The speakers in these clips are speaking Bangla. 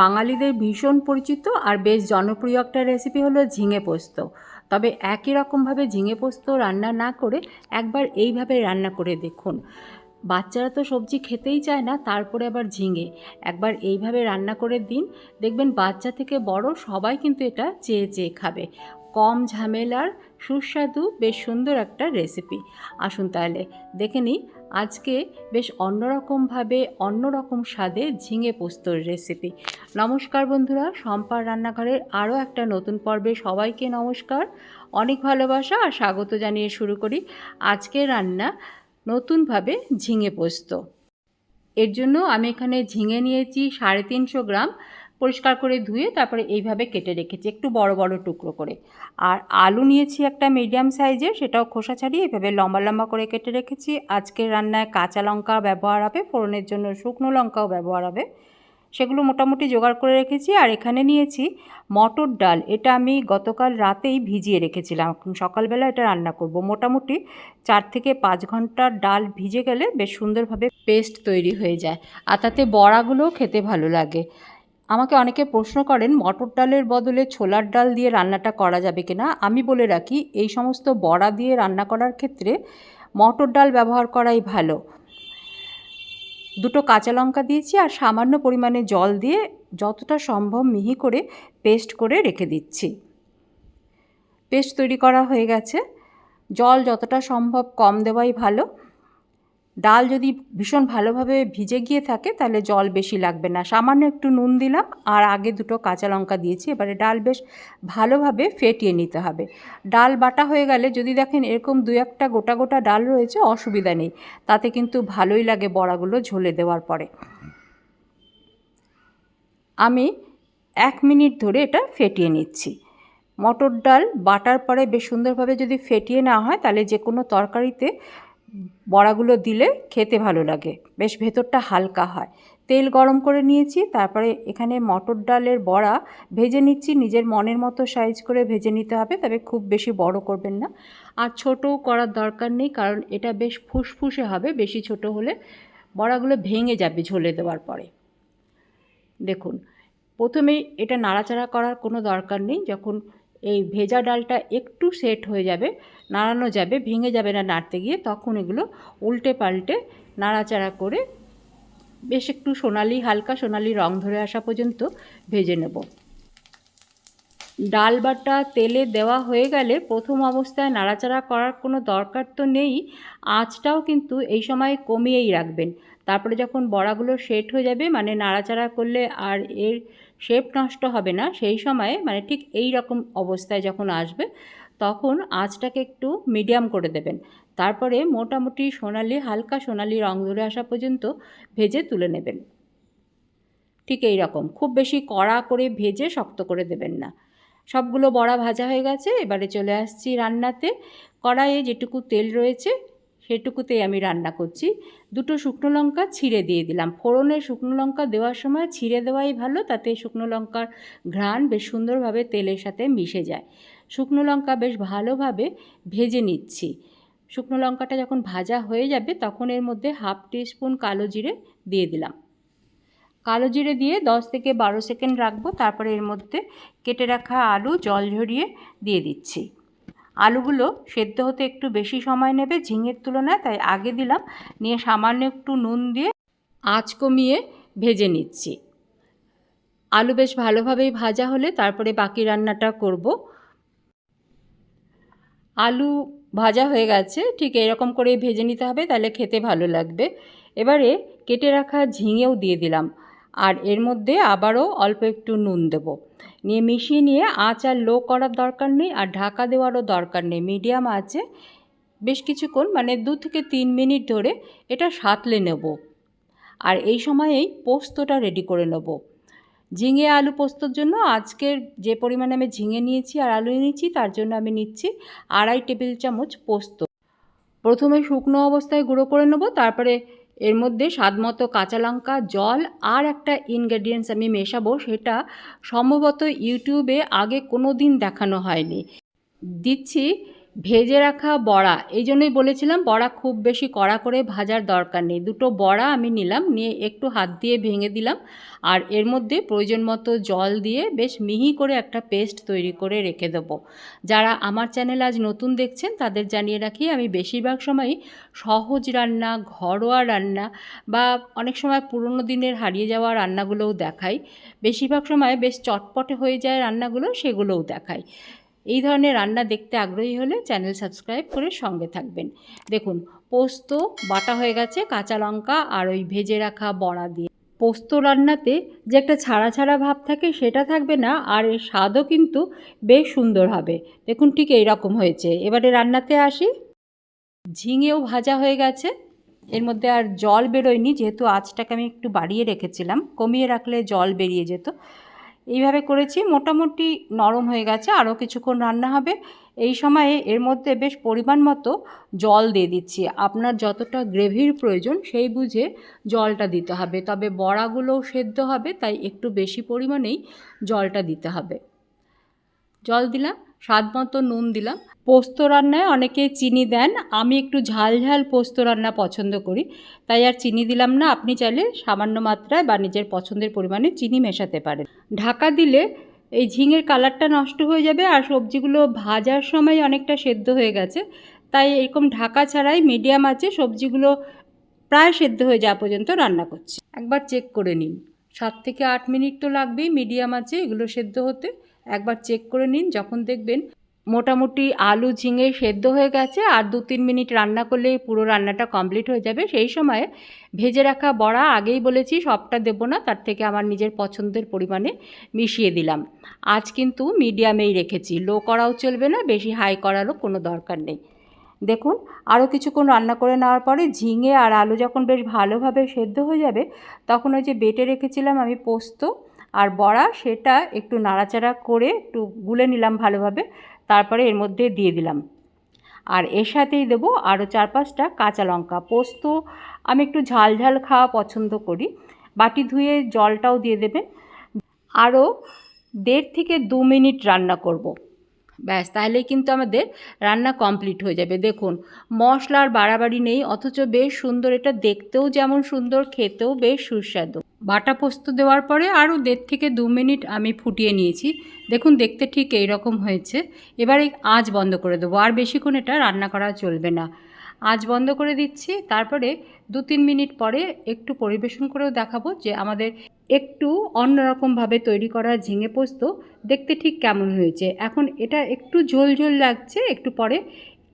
বাঙালিদের ভীষণ পরিচিত আর বেশ জনপ্রিয় একটা রেসিপি হলো ঝিঙে পোস্ত। তবে একই রকমভাবে ঝিঙে পোস্ত রান্না না করে একবার এইভাবে রান্না করে দেখুন। বাচ্চারা তো সবজি খেতেই চায় না, তারপরে আবার ঝিঙে। একবার এইভাবে রান্না করে দিন, দেখবেন বাচ্চা থেকে বড় সবাই কিন্তু এটা চেয়ে চেয়ে খাবে। কম ঝামেলার সুস্বাদু, বেশ সুন্দর একটা রেসিপি আসুন তাহলে, দেখে নিই আজকে বেশ অন্যরকমভাবে অন্যরকম স্বাদে ঝিঙে পোস্তর রেসিপি নমস্কার বন্ধুরা সম্পার রান্নাঘরের আরও একটা নতুন পর্বে সবাইকে নমস্কার। অনেক ভালোবাসা আর স্বাগত জানিয়ে শুরু করি আজকের রান্না নতুনভাবে ঝিঙে পোস্ত। এর জন্য আমি এখানে ঝিঙে নিয়েছি সাড়ে তিনশো গ্রাম পরিষ্কার করে ধুয়ে তারপরে এইভাবে কেটে রেখেছি, একটু বড় বড় টুকরো করে। আর আলু নিয়েছি একটা মিডিয়াম সাইজের সেটাও খোসা ছাড়িয়ে এভাবে লম্বা লম্বা করে কেটে রেখেছি। আজকের রান্নায় কাঁচা লঙ্কা ব্যবহার হবে, ফোড়নের জন্য শুকনো লঙ্কাও ব্যবহার হবে। সেগুলো মোটামুটি জোগাড় করে রেখেছি। আর এখানে নিয়েছি মটর ডাল, এটা আমি গতকাল রাতেই ভিজিয়ে রেখেছিলাম। সকালবেলা এটা রান্না করব। মোটামুটি চার থেকে পাঁচ ঘণ্টার ডাল ভিজে গেলে বেশ সুন্দরভাবে পেস্ট তৈরি হয়ে যায়। আর তাতে বড়াগুলোও খেতে ভালো লাগে। আমাকে অনেকে প্রশ্ন করেন, মটর ডালের বদলে ছোলার ডাল দিয়ে রান্নাটা করা যাবে কিনা আমি বলে রাখি, এই সমস্ত বড়া দিয়ে রান্না করার ক্ষেত্রে মটর ডাল ব্যবহার করাই ভালো। দুটো কাঁচা লঙ্কা দিয়েছি আর সামান্য পরিমাণে জল দিয়ে যতটা সম্ভব মিহি করে পেস্ট করে রেখে দিচ্ছি। পেস্ট তৈরি করা হয়ে গেছে। জল যতটা সম্ভব কম দেওয়াই ভালো। ডাল যদি ভীষণ ভালোভাবে ভিজে গিয়ে থাকে, তাহলে জল বেশি লাগবে না। সামান্য একটু নুন দিলাম, আর আগে দুটো কাঁচা লঙ্কা দিয়েছি। এবারে ডাল বেশ ভালোভাবে ফেটিয়ে নিতে হবে। ডাল বাটা হয়ে গেলে যদি দেখেন এরকম দু একটা গোটা গোটা ডাল রয়েছে, অসুবিধা নেই। তাতে কিন্তু ভালোই লাগে বড়াগুলো ঝোলে দেওয়ার পরে। আমি এক মিনিট ধরে এটা ফেটিয়ে নিচ্ছি। মটর ডাল বাটার পরে বেশ সুন্দরভাবে যদি ফেটিয়ে নেওয়া হয়, তাহলে যে কোনো তরকারিতে বড়াগুলো দিলে খেতে ভালো লাগে। বেশ ভেতরটা হালকা হয়। তেল গরম করে নিয়েছি, তারপরে এখানে মটর ডালের বড়া ভেজে নিচ্ছি। নিজের মনের মতো সাইজ করে ভেজে নিতে হবে, তবে খুব বেশি বড় করবেন না। আর ছোটও করার দরকার নেই, কারণ এটা বেশ ফুসফুসে হবে, বেশি ছোট হলে বড়াগুলো ভেঙে যাবে ঝোলে দেওয়ার পরে। দেখুন প্রথমেই এটা নাড়াচাড়া করার কোনো দরকার নেই। যখন এই ভেজা ডালটা একটু সেট হয়ে যাবে, নাড়ানো যাবে, ভেঙে যাবে না নাড়তে গিয়ে তখন এগুলো উল্টে পাল্টে নাড়াচাড়া করে বেশ একটু সোনালি, হালকা সোনালি রং ধরে আসা পর্যন্ত ভেজে নেব। ডাল বাটা তেলে দেওয়া হয়ে গেলে প্রথম অবস্থায় নাড়াচাড়া করার কোনো দরকার তো নেই, আঁচটাও কিন্তু এই সময় কমিয়েই রাখবেন। তারপরে যখন বড়াগুলো সেট হয়ে যাবে মানে নাড়াচাড়া করলে আর এর শেপ নষ্ট হবে না। সেই সময়ে মানে ঠিক এই রকম অবস্থায় যখন আসবে, তখন আঁচটাকে একটু মিডিয়াম করে দেবেন। তারপরে মোটামুটি সোনালি, হালকা সোনালি রং ধরে আসা পর্যন্ত ভেজে তুলে নেবেন। ঠিক এই রকম। খুব বেশি কড়া করে ভেজে শক্ত করে দেবেন না। সবগুলো বড়া ভাজা হয়ে গেছে। এবারে চলে আসছি রান্নাতে। কড়াইয়ে যেটুকু তেল রয়েছে সেটুকুতেই আমি রান্না করছি। দুটো শুকনো লঙ্কা ছিঁড়ে দিয়ে দিলাম। ফোড়নের শুকনো লঙ্কা দেওয়ার সময় ছিঁড়ে দেওয়াই ভালো, তাতে শুকনো লঙ্কার ঘ্রাণ বেশ সুন্দরভাবে তেলের সাথে মিশে যায়। শুকনো লঙ্কা বেশ ভালোভাবে ভেজে নিচ্ছি। শুকনো লঙ্কাটা যখন ভাজা হয়ে যাবে, তখন এর মধ্যে হাফ টিস্পুন কালো জিরে দিয়ে দিলাম। কালো জিরে দিয়ে দশ থেকে বারো সেকেন্ড রাখব, তারপরে এর মধ্যে কেটে রাখা আলু জল ঝরিয়ে দিয়ে দিচ্ছি। আলুগুলো সেদ্ধ হতে একটু বেশি সময় নেবে ঝিঙের তুলনায়, তাই আগে দিলাম। নিয়ে সামান্য একটু নুন দিয়ে আঁচ কমিয়ে ভেজে নিচ্ছি। আলু বেশ ভালোভাবেই ভাজা হলে তারপরে বাকি রান্নাটা করব। আলু ভাজা হয়ে গেছে, ঠিক এরকম করেই ভেজে নিতে হবে, তাহলে খেতে ভালো লাগবে। এবারে কেটে রাখা ঝিঙেও দিয়ে দিলাম। আর এর মধ্যে আবারও অল্প একটু নুন দেবো। নিয়ে মিশিয়ে নিয়ে আঁচ আর লো করার দরকার নেই আর ঢাকা দেওয়ারও দরকার নেই। মিডিয়াম আছে। বেশ কিছুক্ষণ মানে দু থেকে তিন মিনিট ধরে এটা সাঁতলে নেব। আর এই সময়েই পোস্তটা রেডি করে নেব। ঝিঙে আলু পোস্তর জন্য আজকের যে পরিমাণে আমি ঝিঙে নিয়েছি আর আলু নিয়েছি তার জন্য আমি নিচ্ছি আড়াই টেবিল চামচ পোস্ত। প্রথমে শুকনো অবস্থায় গুঁড়ো করে নেব, তারপরে এর মধ্যে স্বাদ মতো কাঁচা লঙ্কা, জল আর একটা ইনগ্রেডিয়েন্টস আমি মেশাবো, সেটা সম্ভবত ইউটিউবে আগে কোনো দিন দেখানো হয়নি। দিচ্ছি ভেজে রাখা বড়া, এই জন্যই বলেছিলাম বড়া খুব বেশি কড়া করে ভাজার দরকার নেই। দুটো বড়া আমি নিলাম, নিয়ে একটু হাত দিয়ে ভেঙে দিলাম আর এর মধ্যে প্রয়োজন মতো জল দিয়ে বেশ মিহি করে একটা পেস্ট তৈরি করে রেখে দেবো। যারা আমার চ্যানেল আজ নতুন দেখছেন তাদের জানিয়ে রাখি আমি বেশিরভাগ সময়ই সহজ রান্না, ঘরোয়া রান্না বা অনেক সময় পুরনো দিনের হারিয়ে যাওয়া রান্নাগুলোও দেখাই। বেশিরভাগ সময় বেশ চটপটে হয়ে যায় রান্নাগুলো, সেগুলোও দেখাই। এই ধরনের রান্না দেখতে আগ্রহী হলে চ্যানেল সাবস্ক্রাইব করে সঙ্গে থাকবেন। দেখুন, পোস্ত বাটা হয়ে গেছে কাঁচা লঙ্কা আর ওই ভেজে রাখা বড়া দিয়ে। পোস্ত রান্নাতে যে একটা ছাড়া ছাড়া ভাব থাকে সেটা থাকবে না আর এর স্বাদও কিন্তু বেশ সুন্দর হবে। দেখুন, ঠিক এইরকম হয়েছে। এবারে রান্নাতে আসি। ঝিঙেও ভাজা হয়ে গেছে। এর মধ্যে আর জল বেরোয়নি, যেহেতু আঁচটাকে আমি একটু বাড়িয়ে রেখেছিলাম। কমিয়ে রাখলে জল বেরিয়ে যেত। এইভাবে করেছি। মোটামুটি নরম হয়ে গেছে, আরও কিছুক্ষণ রান্না হবে। এই সময়ে এর মধ্যে বেশ পরিমাণ মতো জল দিয়ে দিচ্ছি। আপনার যতটা গ্রেভির প্রয়োজন সেই বুঝে জলটা দিতে হবে। তবে বড়াগুলোও সেদ্ধ হবে, তাই একটু বেশি পরিমাণেই জলটা দিতে হবে। জল দিলাম, স্বাদ মতো নুন দিলাম। পোস্ত রান্নায় অনেকে চিনি দেন। আমি একটু ঝাল ঝাল পোস্ত রান্না পছন্দ করি। তাই আর চিনি দিলাম না। আপনি চাইলে সামান্য মাত্রায় বা নিজের পছন্দের পরিমাণে চিনি মেশাতে পারেন। ঢাকা দিলে এই ঝিঙের কালারটা নষ্ট হয়ে যাবে আর সবজিগুলো ভাজার সময় অনেকটা সেদ্ধ হয়ে গেছে। তাই এরকম ঢাকা ছাড়াই মিডিয়াম আছে সবজিগুলো প্রায় সেদ্ধ হয়ে যাওয়া পর্যন্ত রান্না করছি। একবার চেক করে নিন। সাত থেকে আট মিনিট তো লাগবেই মিডিয়াম আছে এগুলো সেদ্ধ হতে। একবার চেক করে নিন। যখন দেখবেন মোটামুটি আলু ঝিঙে সেদ্ধ হয়ে গেছে আর দু তিন মিনিট রান্না করলে পুরো রান্নাটা কমপ্লিট হয়ে যাবে। সেই সময়ে ভেজে রাখা বড়া আগেই বলেছি সবটা দেবো না, তার থেকে আমার নিজের পছন্দের পরিমাণে মিশিয়ে দিলাম। আজ কিন্তু মিডিয়ামেই রেখেছি, লো করাও চলবে না, বেশি হাই করারও কোনো দরকার নেই। দেখুন, আরও কিছুক্ষণ রান্না করে নেওয়ার পরে ঝিঙে আর আলু যখন বেশ ভালোভাবে সেদ্ধ হয়ে যাবে, তখন ওই যে বেটে রেখেছিলাম আমি পোস্ত আর বড়া, সেটা একটু নাড়াচাড়া করে একটু গুলে নিলাম ভালোভাবে। তারপরে এর মধ্যে দিয়ে দিলাম। আর এর সাথেই দেবো আরও চার পাঁচটা কাঁচা লঙ্কা পোস্ত। আমি একটু ঝাল ঝাল খাওয়া পছন্দ করি। বাটি ধুয়ে জলটাও দিয়ে দেবে। আরও দেড় থেকে দু মিনিট রান্না করব। ব্যাস তাহলেই কিন্তু আমাদের রান্না কমপ্লিট হয়ে যাবে। দেখুন, মশলার বাড়াবাড়ি নেই, অথচ বেশ সুন্দর, এটা দেখতেও যেমন সুন্দর, খেতেও বেশ সুস্বাদু। বাটা পোস্ত দেওয়ার পরে আরও দেড় থেকে দু মিনিট আমি ফুটিয়ে নিয়েছি। দেখুন, দেখতে ঠিক এই রকম হয়েছে। এবারে আঁচ বন্ধ করে দেবো, আর বেশিক্ষণ এটা রান্না করা চলবে না। আঁচ বন্ধ করে দিচ্ছি, তারপরে দু তিন মিনিট পরে একটু পরিবেশন করেও দেখাবো যে আমাদের একটু অন্যরকমভাবে তৈরি করা ঝিঙে পোস্ত, দেখতে ঠিক কেমন হয়েছে। এখন এটা একটু ঝোল ঝোল লাগছে, একটু পরে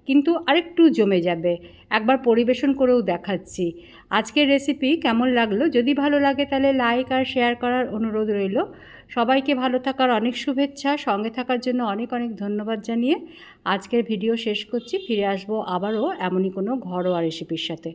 কিন্তু আরেকটু জমে যাবে। একবার পরিবেশন করেও দেখাচ্ছি। আজকের রেসিপি কেমন লাগল? যদি ভালো লাগে তাহলে লাইক আর শেয়ার করার অনুরোধ রইল। সবাইকে ভালো থাকার অনেক শুভেচ্ছা। সঙ্গে থাকার জন্য অনেক অনেক ধন্যবাদ জানিয়ে আজকের ভিডিও শেষ করছি। ফিরে আসব আবারও এমনই কোনো ঘরোয়া রেসিপির সাথে।